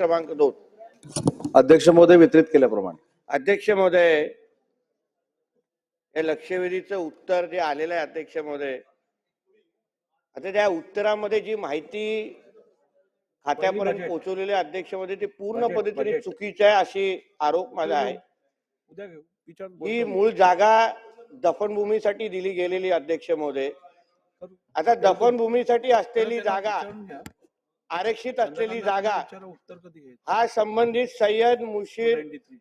क्रमांक दोन अध्यक्ष महोदय वितरित केल्याप्रमाणे अध्यक्ष महोदय हे लक्षवेधीचं उत्तर जे आलेलं आहे अध्यक्ष महोदय आता त्या उत्तरामध्ये जी माहिती खात्यापर्यंत. पोहोचवलेली आहे, अध्यक्ष महोदय ती पूर्ण पद्धतीने. चुकीची आहे अशी आरोप माझा आहे ही. मूळ जागा दफनभूमीसाठी दिली गेलेली अध्यक्ष महोदय. आता दफनभूमीसाठी असलेली जागा. आरक्षित असलेली जागा उत्तर कधी. हा संबंधित सय्यद मुशीर 93.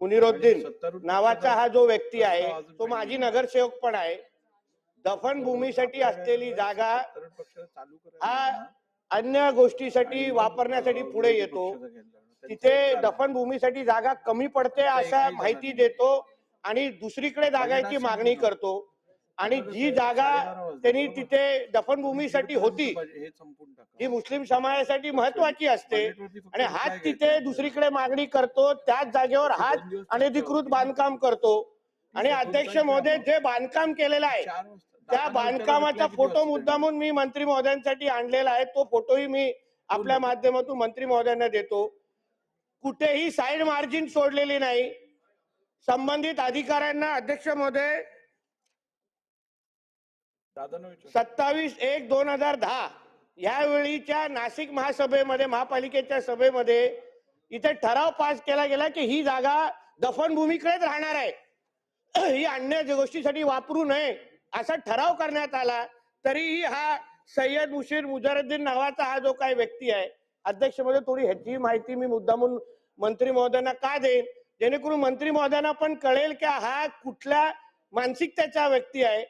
मुनिरुद्दीन नावाचा हा जो व्यक्ती आहे तो माजी नगरसेवक पण आहे दफनभूमीसाठी असलेली जागा हा. अन्य गोष्टीसाठी वापरण्यासाठी पुढे येतो. तिथे त्यांचं विचार. दफनभूमीसाठी जागा कमी पडते अशा माहिती देतो आणि दुसरीकडे जागाची मागणी करतो आणि जी जागा त्यांनी तिथे दफनभूमीसाठी होती हे मुस्लिम समाजासाठी महत्वाची असते. आणि घ्यायचा. तिथे दुसरीकडे मागणी करतो त्याच जागेवर दिवस अनधिकृत बांधकाम करतो. आणि अध्यक्ष महोदय जे बांधकाम केलेलं आहे. त्या बांधकामाचा फोटो मुद्दामून मी मंत्री महोदयांसाठी आणलेला आहे. तो फोटोही मी आपल्या माध्यमातून मंत्री महोदयांना देतो. कुठेही साईड मार्जिन सोडलेली नाही. संबंधित अधिकाऱ्यांना अध्यक्ष महोदय. सत्तावीस एक दोन हजार दहा. यावेळीच्या नाशिक महासभेमध्ये महापालिकेच्या सभेमध्ये इथे ठराव पास केला गेला की ही जागा दफनभूमीकडेच राहणार आहे. ही अन्य गोष्टीसाठी वापरू नये असा ठराव करण्यात आला. तरीही हा सय्यद मुशीर मुजारुद्दीन नावाचा हा जो काही व्यक्ती आहे अध्यक्षमध्ये थोडी ह्याची माहिती मी मुद्दामून मंत्री महोदयांना का देईन? जेणेकरून मंत्री महोदयांना पण कळेल की हा कुठल्या मानसिकतेचा व्यक्ती आहे.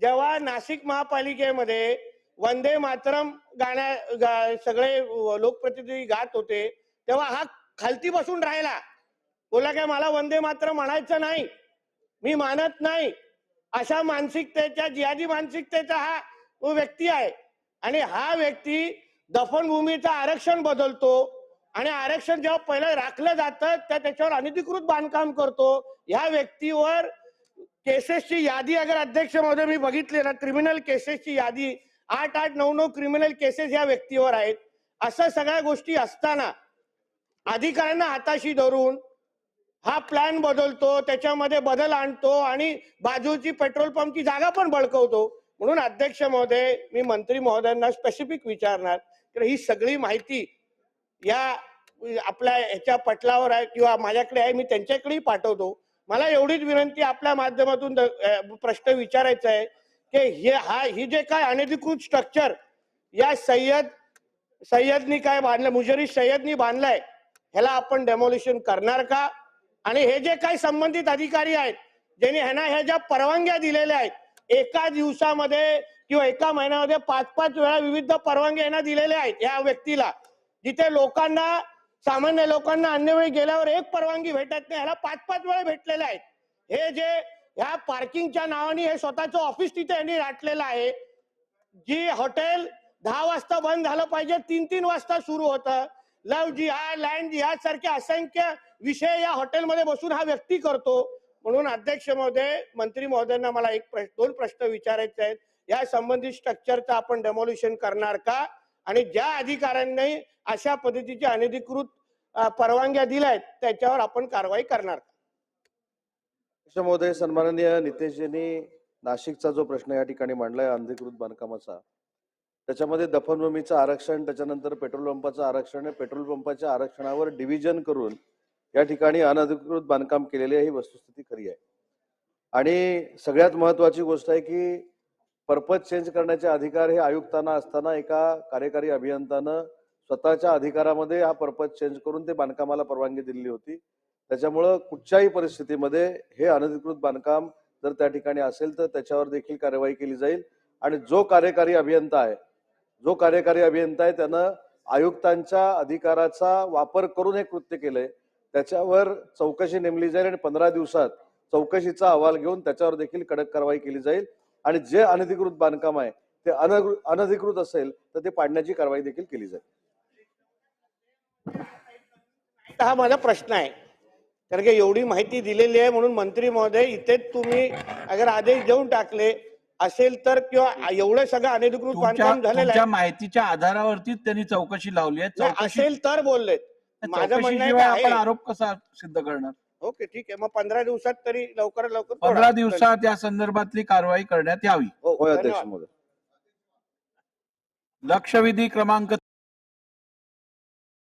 जेव्हा नाशिक महापालिकेमध्ये वंदे मातरम गाण्या गा- सगळे लोकप्रतिनिधी गात होते तेव्हा हा खालती बसून राहिला. बोला काय मला वंदे मातरम म्हणायचं नाही. मी मानत नाही. अशा मानसिकतेच्या जियादी मानसिकतेचा हा व्यक्ती आहे. आणि हा व्यक्ती दफनभूमीचं आरक्षण बदलतो आणि आरक्षण जेव्हा पहिलं राखलं जातं त्या त्याच्यावर अनधिकृत बांधकाम करतो. ह्या व्यक्तीवर केसेसची यादी अगर अध्यक्ष महोदय मी बघितली ना क्रिमिनल केसेसची यादी आठ आठ नऊ नऊ क्रिमिनल केसेस या व्यक्तीवर आहेत. असं सगळ्या गोष्टी असताना अधिकाऱ्यांना हाताशी धरून हा प्लॅन बदलतो त्याच्यामध्ये बदल आणतो आणि बाजूची पेट्रोल पंपची जागा पण बळकवतो. म्हणून अध्यक्ष महोदय मी मंत्री महोदयांना स्पेसिफिक विचारणार तर ही सगळी माहिती या आपल्या ह्याच्या पटलावर आहे किंवा माझ्याकडे आहे मी त्यांच्याकडेही पाठवतो. मला एवढीच विनंती आपल्या माध्यमातून प्रश्न विचारायचा आहे की हे हा ही जे काय अनधिकृत स्ट्रक्चर या सय्यद सय्यदनी काय बांधलं मुजरी सय्यदनी बांधलाय ह्याला आपण डेमोलिशन करणार का? आणि हे जे काही संबंधित अधिकारी आहेत ज्यांनी ह्यांना ह्या ज्या परवानग्या दिलेल्या आहेत एका दिवसामध्ये किंवा एका महिन्यामध्ये पाच पाच वेळा विविध परवानग्या यांना दिलेल्या आहेत या व्यक्तीला जिथे लोकांना सामान्य लोकांना अन्य वेळी गेल्यावर एक परवानगी भेटत नाही. ह्याला पाच पाच वेळा भेटलेले आहेत हे जे ह्या पार्किंगच्या नावाने हे स्वतःचं ऑफिस तिथे यांनी राटलेलं आहे. जी हॉटेल दहा वाजता बंद झालं पाहिजे तीन तीन वाजता सुरू होतं. लव जिहाद लँड जिहाद सारखे असंख्य विषय या हॉटेलमध्ये बसून हा व्यक्ती करतो. म्हणून अध्यक्ष महोदय मंत्री महोदयांना मला एक प्रश्न दोन प्रश्न विचारायचे आहेत. या संबंधित स्ट्रक्चरचं आपण डेमोल्युशन करणार का? आणि ज्या अधिकाऱ्यांनी अशा पद्धतीच्या अनधिकृत परवानग्या दिल्या आहेत त्याच्यावर आपण कारवाई करणार. महोदय सन्माननीय नितेशजींनी नाशिकचा जो प्रश्न या ठिकाणी मांडलाय अनधिकृत बांधकामाचा त्याच्यामध्ये दफनभूमीचं आरक्षण त्याच्यानंतर पेट्रोल पंपाचं आरक्षण पेट्रोल पंपाच्या आरक्षणावर डिव्हिजन करून या ठिकाणी अनधिकृत बांधकाम केलेली ही वस्तुस्थिती खरी आहे. आणि सगळ्यात महत्वाची गोष्ट आहे की पर्पज चेंज करण्याचे अधिकार हे आयुक्तांना असताना एका कार्यकारी अभियंतानं स्वतःच्या अधिकारामध्ये हा पर्पज चेंज करून ते बांधकामाला परवानगी दिलेली होती. त्याच्यामुळं कुठच्याही परिस्थितीमध्ये हे अनधिकृत बांधकाम जर त्या ठिकाणी असेल तर त्याच्यावर देखील कार्यवाही केली जाईल. आणि जो कार्यकारी अभियंता आहे जो कार्यकारी अभियंता आहे त्यानं आयुक्तांच्या अधिकाराचा वापर करून हे कृत्य केलंय. त्याच्यावर चौकशी नेमली जाईल आणि पंधरा दिवसात चौकशीचा अहवाल घेऊन त्याच्यावर देखील कडक कारवाई केली जाईल. आणि जे अनधिकृत बांधकाम आहे ते अनधिकृत असेल तर ते पाडण्याची कारवाई देखील केली जाईल. हा माझा प्रश्न आहे. कारण की एवढी माहिती दिलेली आहे म्हणून मंत्री महोदय इथेच तुम्ही अगर आदेश देऊन टाकले असेल तर किंवा एवढं सगळं अनधिकृत बांधकाम झालेलं आहे. माहितीच्या आधारावरतीच त्यांनी चौकशी लावली आहे. असेल तर बोललेत. माझं म्हणणं आपण आहे. आरोप कसा सिद्ध करणार? ओके ठीक आहे मग पंधरा दिवसात तरी लवकरात लवकर पंधरा. दिवसात या संदर्भातली कारवाई करण्यात यावी हो, होय धन्यवाद. अध्यक्ष महोदय लक्षवेधी क्रमांक